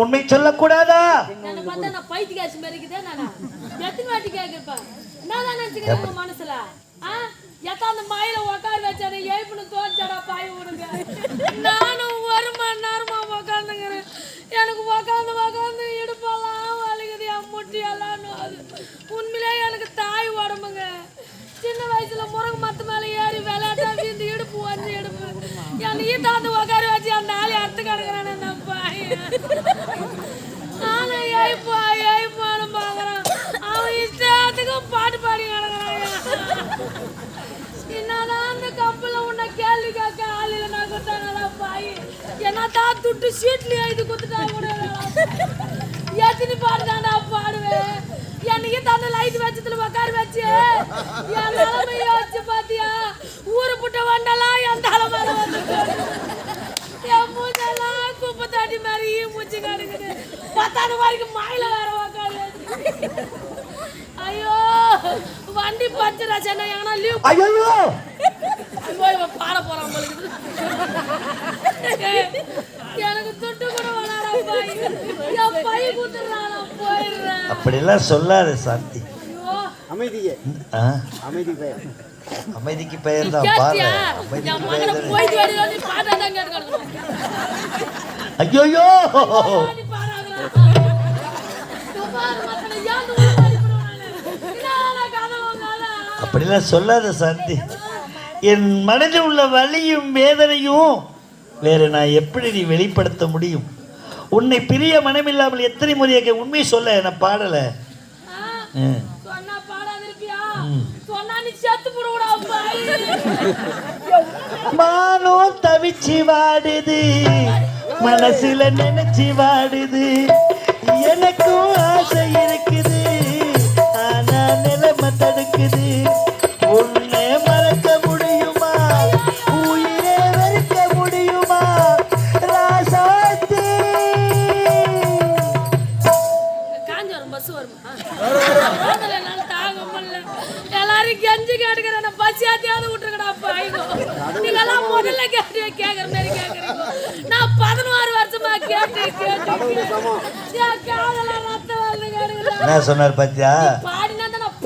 உண்மை சொல்லக்கூடாதா என்னை பார்த்தா நான் பைத்தியக்காசி மாதிரி இருக்குதே நானா? எத்தனை வாட்டி கேக்குறப்ப? என்னதான் நினைச்சுக்கிறீங்க உங்க மனசுல? ஆ? எத்தாந்து மயில உட்கார வச்சாரு, எழுப்புன்னு தோச்சாரா பாய் விடுங்க. நானும் ஒரு மணி நேரமா உக்காந்துக்கிறேன். எனக்கு உக்காந்து உக்காந்து இடுப்பெல்லாம் வலிக்குது, என் முட்டியெல்லாம் நோவுது. உண்மையிலே எனக்கு தாய் உடம்புங்க சின்ன வயசுல முருங்க மத்து மேல ஏறி விளையாட்டா இந்த இடுப்பு வந்து இடுப்பு என் ஈத்தாந்து உட்கார வச்சு அந்த ஆளை அறுத்து கிடக்குறானே அந்த ஏய் நானும் ஏய்ப்பா ஏய்ப்பான்னு பார்க்குறான் அவன் இஷ்டத்துக்கும் பாட்டு பாடி கிடக்குறான் என்னதான் அந்த கப்பல உன்னை கேள்வி கேட்க ஆளில நான் கொடுத்தாங்களா பாய் என்னதான் துட்டு சீட்ல எழுதி கொடுத்துட்டா கூட. எத்தனை பாட்டு தாண்டா பாடுவேன். என்னைக்கு தந்த லைட் வச்சதுல உக்கார வச்சு. என் நிலைமைய வச்சு பாத்தியா? ஊரு புட்ட வண்டலாம் என் தலை மேல வந்து என் மூஞ்செல்லாம் குப்பை தாட்டி மூச்சு கிடக்குது பத்தாவது வரைக்கும் மாயில வேற உக்காரு ஐயோ வண்டி பஞ்சர் ஆச்சு என்ன எங்கன்னா லீவ் ஐயோ போய் இவன் பாட போறான் போல இருக்குது. எனக்கு துட்டு கூட வராடா பாய். என் பை குத்துறான் போயிடுறேன். அப்படியெல்லாம் சொல்லாத சாந்தி. ஐயோ. அமைதியே? அமைதி பெயர் அமைதிக்கு பெயர் தான் பாரு. அமைதிக்கு பெயர் தானே. ஐயோயோ? அப்படிலாம் சொல்லாத சாந்தி என் மனதில் உள்ள வலியும் வேதனையும் வேற நான் எப்படி நீ வெளிப்படுத்த முடியும் உன்னை பிரிய மனமில்லாமல் எத்தனை முறையாக உண்மை சொல்ல என பாடல ஆ, ம். சொன்னா பாடாத இருப்பியா? சொன்னா நீ செத்து போடுவடா பாய். மானம் தவிச்சு வாடுது மனசுல நினைச்சு வாடுது. எனக்கும் ஆசை இருக்குது. ஆனா நிலைமை தடுக்குது. சொன்னார் பாத்தியா?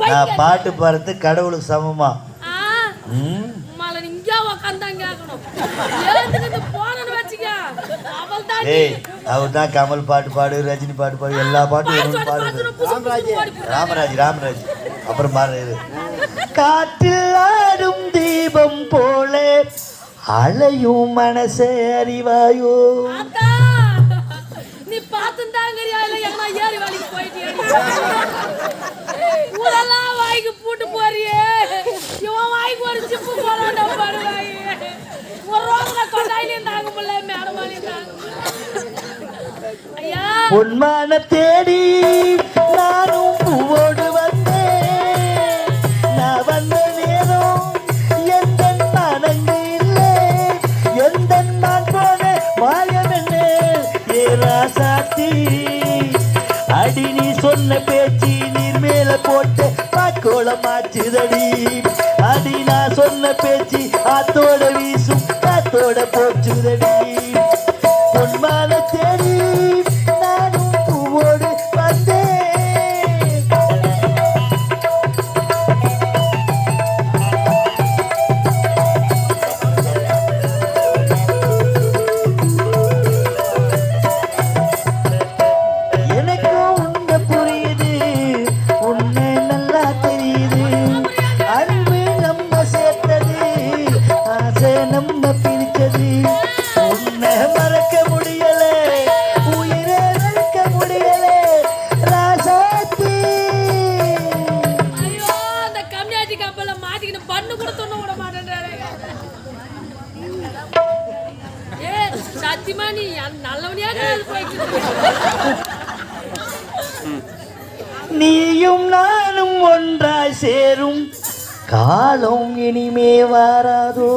நான். பாட்டு பாடுறது கடவுளுக்கு சமமா. ஏய் அவர் தான் கமல் பாட்டு பாடு ரஜினி பாட்டு பாடு எல்லா பாட்டும் பாட்டு இவனும் பாட்டு பாடுது பாட்டு புசு புசுன்னு ஓடி போ. ராமராஜ் ராமராஜ். அப்புறம் பாரு காற்றில் ஆடும் தீபம் போல அலையும் மனசே அறிவாயோ? நீ பார்த்துந்தாங்கறியா இல்ல எங்கனா ஏறி வேலைக்கு போயிட்டியா ஊரெல்லாம் வாய்க்கு பூட்டு போறியே. இவன் வாய்க்கு ஒரு சிப்பு போறான்டா பாருவாய் ஒரு கொண்டாயிலையும் தாங்க முடியல மேடமாலையும் தாங்க ஐயா. தேடி சொன்ன பேச்சு நீர் மேல போட்டு பாக்கோளம் ஆச்சுதடி அடி நான் சொன்ன பேச்சு ஆத்தோட வீசும் காத்தோட போச்சுதடி காலம் இனிமே வாராதோ?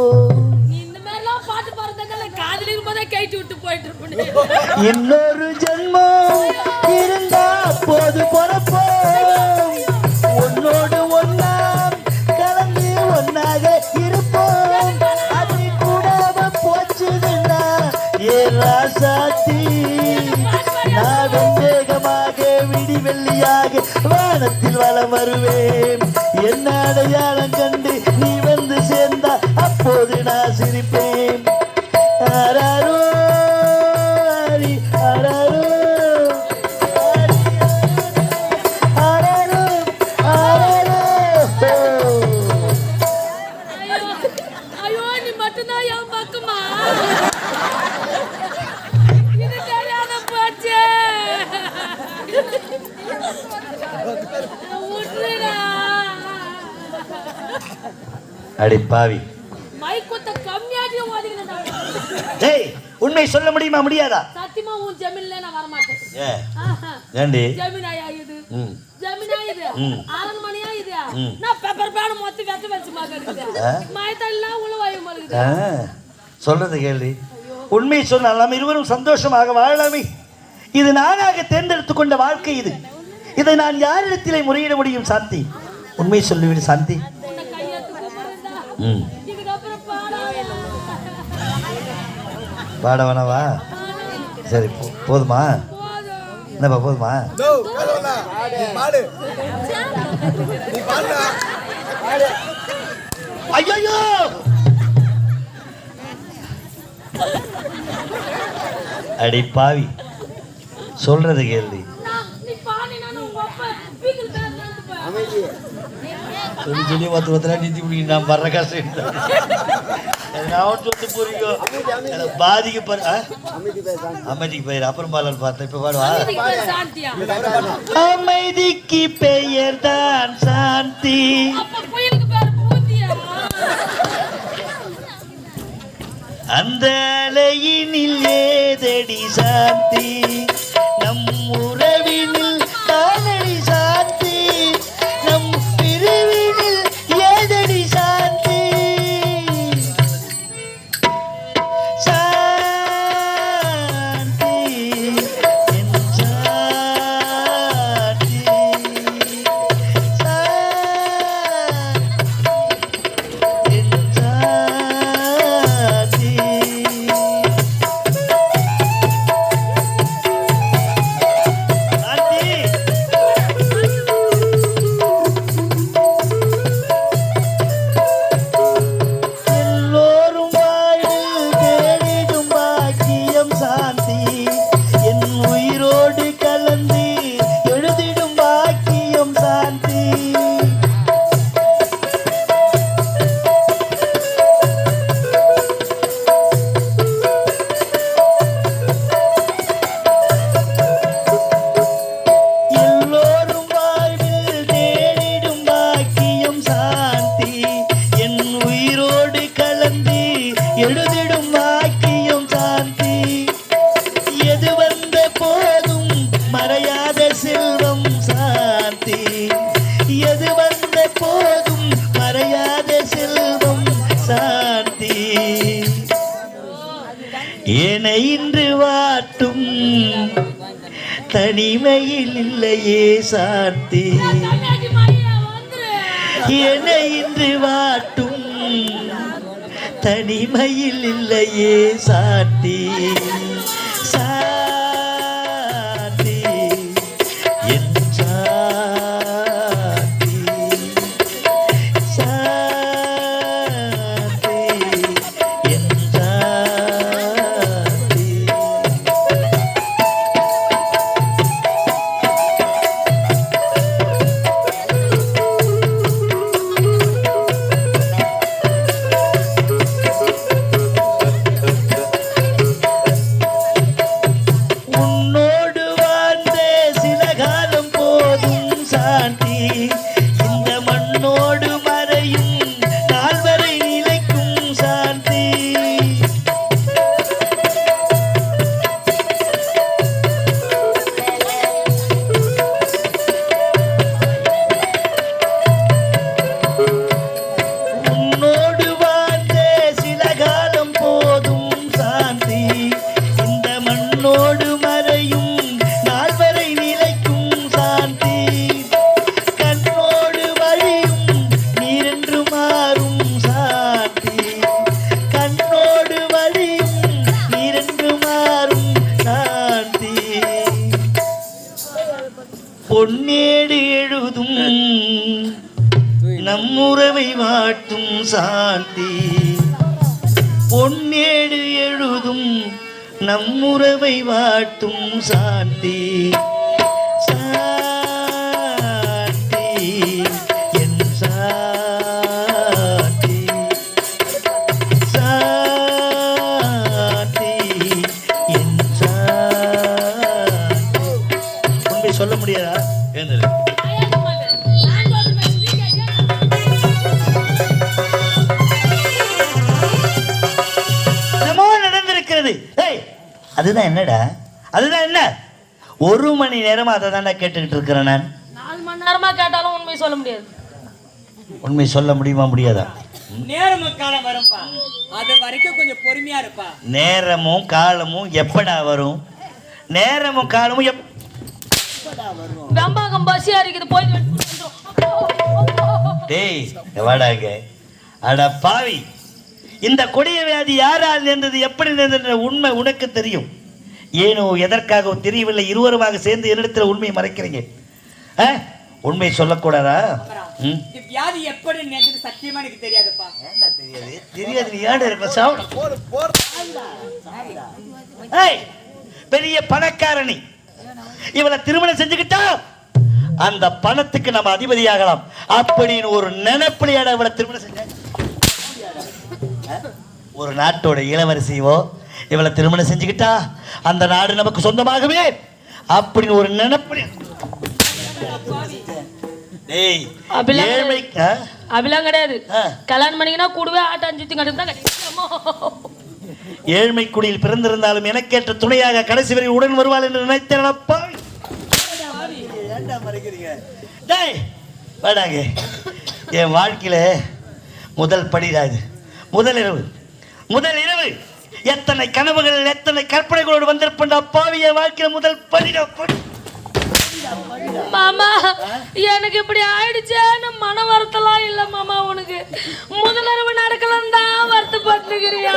இன்னொரு ஜென்மம் இருந்தா போது பொறப்போம். உன்னோடு ஒன்னா கலந்து ஒன்னாக இருப்போம். அது கூடாம போச்சுதுன்னா ஏ ராசாத்தி நான் வெந்தேகமாக விடிவெள்ளியாக வானத்தில் வலம் வருவேன். என்ன அடையாளம் கண்டு பாவி. டேய் உண்மை சொல்ல முடியுமா முடியாதா? சத்தியமா உன் ஜமீன்ல நான் வரமாட்டேன். ஏ ஆஹா. ஏண்டி? ஜமீனாயா இது? ஜமீனா இது. அரண்மனையா இது. நான் பெப்பர் பேன வெத்த வச்சு மாதிரி ஆ? மயத்தெல்லாம் உழவாயு மலுகுது ஆ, சொல்றது கேள்வி உண்மை சொன்னால் நாம் இருவரும் சந்தோஷமாக வாழலாமே. இது நானாக தேர்ந்தெடுத்துக் கொண்ட வாழ்க்கை இது. இதை நான் யாரிடத்திலே முறையிட முடியும் சாந்தி? உண்மை சொல்லிவிடு சாந்தி. பாட வேணாவா சரி போதுமா? என்னப்பா போதுமா? ஐயோ அடி பாவி. சொல்றது கேள்வி நான் நீ பாடினா உங்க அப்பா பீக்கல் பேர் அமைதி சொல்லி சொல்லி பத்து பத்து நிறுத்தி பிடிக்க நான் வர்ற கஷ்டம் நான் சொல்லி புரியும் பேசாம அமைதிக்கு பெயர் அப்புறம் பாடல் பார்த்தேன் இப்ப பாடுவா அமைதிக்கு பெயர் தான் சாந்தி. அப்ப புயலுக்கு பேர் பூத்தியா அந்த அலையினில் ஏதடி சாந்தி? சாந்தி என இன்று வாட்டும். தனிமையில் இல்லையே சாந்தி. என இன்று வாட்டும். தனிமையில் இல்லையே சாந்தி. பொன்னேடு எழுதும் நம்முறவை வாட்டும் சாந்தி. பொன்னேடு எழுதும் நம்முறவை வாட்டும் சாந்தி. சொல்ல முடியாதா? எழுந்திரு. என்னமோ நடந்திருக்கிறது. ஏய் அதுதான் என்னடா? அதுதான் என்ன? ஒரு மணி நேரமா அதை தாண்டா கேட்டுக்கிட்டு இருக்கிறேன் நான். நாலு மணி நேரமா கேட்டாலும் உண்மை சொல்ல முடியாது. உண்மை சொல்ல முடியுமா முடியாதா? நேரமும் காலம் வரும்பா. அது வரைக்கும் கொஞ்சம் பொறுமையா இருப்பா. நேரமும் காலமும் எப்படா வரும்? நேரமும் காலமும் எப் வெம்பாக்கம் பசியா இருக்குது போய் டேய் வாடாங்க அட பாவி இந்த கொடிய வியாதி யாரால் நேர்ந்தது எப்படி நேர்ந்தது உண்மை உனக்கு தெரியும். ஏனோ எதற்காக தெரியவில்லை இருவருமாக சேர்ந்து என்னிடத்தில் உண்மையை மறைக்கிறீங்க. ஆ? உண்மை சொல்லக்கூடாதா? வியாதி எப்படி நேர்ந்தது சத்தியமா எனக்கு தெரியாதுப்பா. தெரியாது? தெரியாது நீ ஏன் இருக்க ஏய் பெரிய பணக்காரணி இவளை திருமணம் செஞ்சுக்கிட்டா? அந்த பணத்துக்கு நம்ம அதிபதியாகலாம். அப்படின்னு ஒரு நினைப்பிலையாட இவளை திருமணம் செஞ்ச? ஒரு நாட்டோட இளவரசியோ இவளை திருமணம் செஞ்சுக்கிட்டா? அந்த நாடு நமக்கு சொந்தமாகவே அப்படின்னு ஒரு நினைப்பு அப்படிலாம் கிடையாது. கல்யாணம் பண்ணிங்கன்னா கூடவே ஆட்டம் சுத்தி ஏழ்மை குடியில் பிறந்திருந்தாலும் எனக்கேற்ற துணையாக கடைசி வரை உடன் வருவாள் என்று மறைக்கிறீங்க? டேய் என் வாழ்க்கையில முதல் படிதான் இது. முதல் இரவு. முதல் இரவு. எத்தனை கனவுகள் எத்தனை கற்பனைகளோடு வந்திருப்பேன்டா பாவி என் வாழ்க்கையில் முதல் படிடா மாமா எனக்கு இப்படி ஆயிடுச்சேன்னு மன வருத்தலாம் இல்ல மாமா உனக்கு. முதலரவு நடக்கலாம் தான் வருத்தப்பட்டுக்கிறியா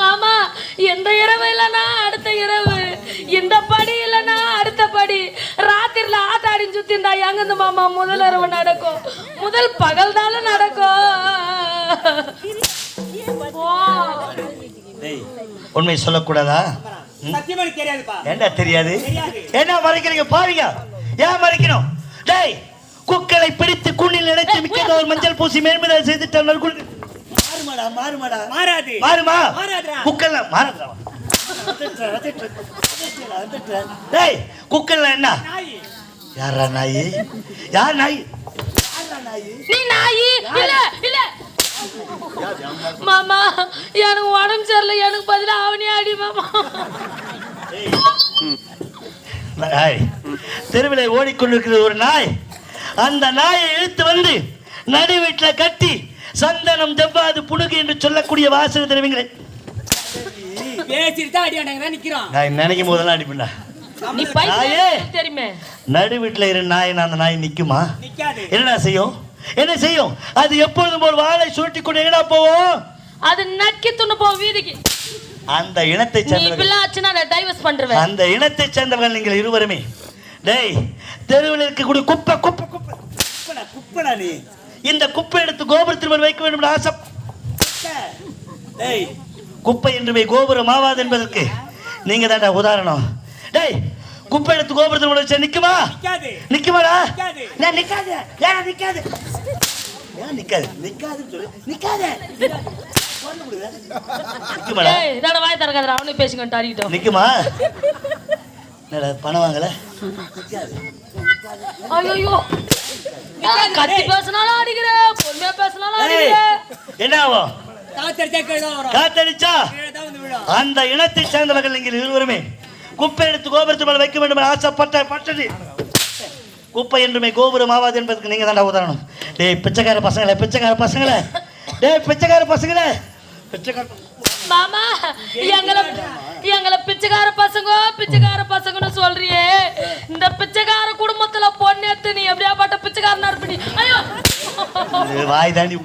மாமா எந்த இரவு இல்லைன்னா அடுத்த இரவு? இந்த படி இல்லைன்னா அடுத்த படி. ராத்திரில ஆத்தாடின்னு சுத்திண்டா எங்கிருந்து மாமா முதல் இரவு நடக்கும்? முதல் பகல் தானே நடக்கும் உண்மை சொல்லக்கூடாதா? ஏண்டா தெரியாது? தெரியாது. என்ன மறைக்கிறீங்க? பாருங்க. ஏன் மறைக்கணும்? டேய் குக்களை பிடித்து குண்ணில் நினைத்து மிக்க ஒரு மஞ்சள் பூசி மேன்மதா செய்துட்டால் நற்குண மாறுமாடா மாறுமாடா. மாறாது. மாறுமா? மாறாதுடா. குக்கல்ல மாறுடா டேய் குக்கல்ல என்ன? நாய். யாரா நாய்? யார் நாய்? நீ நாயி? இல்ல இல்ல. மாமா எனக்கு உடம்பு சரியில்லை. எனக்கு பதிலா அவனே அடி மாமா. நாய். தெருவில் ஓடிக்கொண்டிருக்கிறது ஒரு நாய். அந்த நாயை இழுத்து வந்து நடு வீட்டில் கட்டி சந்தனம் ஜவ்வாது புணுகு என்று சொல்லக்கூடிய வாசனை திரவியங்களை பேசிட்டு தான் அடி அடங்க நிக்கிறோம். நான் நினைக்கும் போதெல்லாம் அடிப்பேன்டா நீ நாயே. பையன் தெரியுமே. நடு வீட்டில் இரு நாய் அந்த நாய் நிற்குமா நிக்காது. என்னடா செய்யும்? என்ன செய்யும்? அது எப்பொழுதும் ஒரு வாழை சுருட்டி கொண்டு எங்கடா போவோம்? அது நக்கி துண்ணு போ வீதிக்கு. அந்த இனத்தை நீ சேர்ந்தவர்கள். அந்த இனத்தை சேர்ந்தவர்கள் நீங்கள் இருவருமே. டேய் தெருவில் இருக்கக்கூடிய குப்பை குப்பை குப்பை. குப்பைடா குப்பைடா நீ? இந்த குப்பை எடுத்து கோபுரத்தில் மேல் வைக்க வேண்டும் என்று ஆசை. டேய். குப்பை என்றுமே கோபுரம் ஆவாது என்பதற்கு. நீங்க தான்டா உதாரணம். டேய் குப்பை எடுத்து கோபுரத்தில் வச்சா நிக்குமா? நிக்காது. நிக்குமாடா? நிக்காது. நான் நிக்காது. ஏன் நிக்காது? ஏன் நிக்காது? நிக்காதுன்னு சொல்லு. நிக்காத. வாய் திறக்காதடா? அவனே நிக்குமா? என்னடா பணம் வாங்கல? ஐயோ கத்தி பேசினாலும் அடிக்கிற பொண்ணே பேசினாலும் ஏய், அடிக்கிற. என்ன ஆகும்? காத்தடிச்சா கீழே தான் வரும். காத்தடிச்சா? கீழே தான் வந்து விழும். அந்த இனத்தை சேர்ந்தவர்கள் நீங்கள் இருவருமே குப்பை எடுத்து கோபுரத்து மேல வைக்க வேண்டும் என ஆசைப்பட்ட பட்டது. குப்பை என்றுமே கோபுரம் ஆவாது என்பதற்கு நீங்க தாண்டா உதாரணம். டேய் பிச்சைக்கார பசங்களே பிச்சைக்கார பசங்களே டேய் பிச்சைக்கார பசங்களே. பிச்சைக்கார மாமா எங்களை எங்களை பிச்சைக்கார பசங்க பிச்சைக்கார பசங்கன்னு சொல்றியே. இந்த பிச்சைக்கார குடும்பத்துல பொண்ணேத்து நீ எப்படியா பாட்ட பிச்சைக்காரனா இருப்பி ஐயோ. வாய் தாண்டி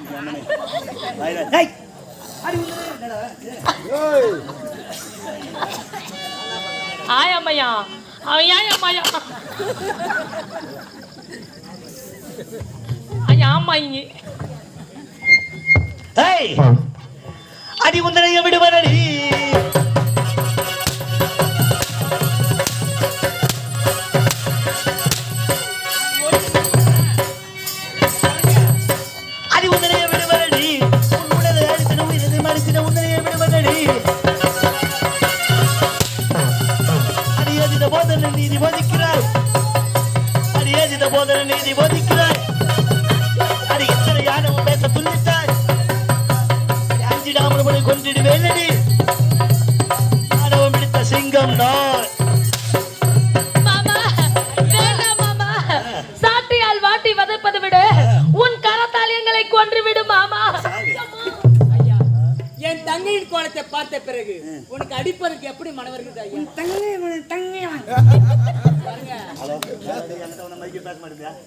ஆயம்மையா அவன் ஏயம்மையா ஐயா ஆமாங்க ஏய் அடி உந்தனைய விடுவரடி கோலத்தை பார்த்த பிறகு உனக்கு அடிப்பதற்கு எப்படி மனம் வருகிறது ஐயா? தங்கி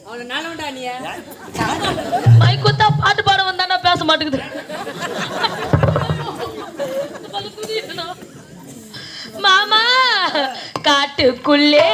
அவனை நல்லவன்டா நீ? மைக்குத்தா பாட்டு பாட வந்தானா பேச மாட்டேங்குது. மாமா காட்டுக்குள்ளே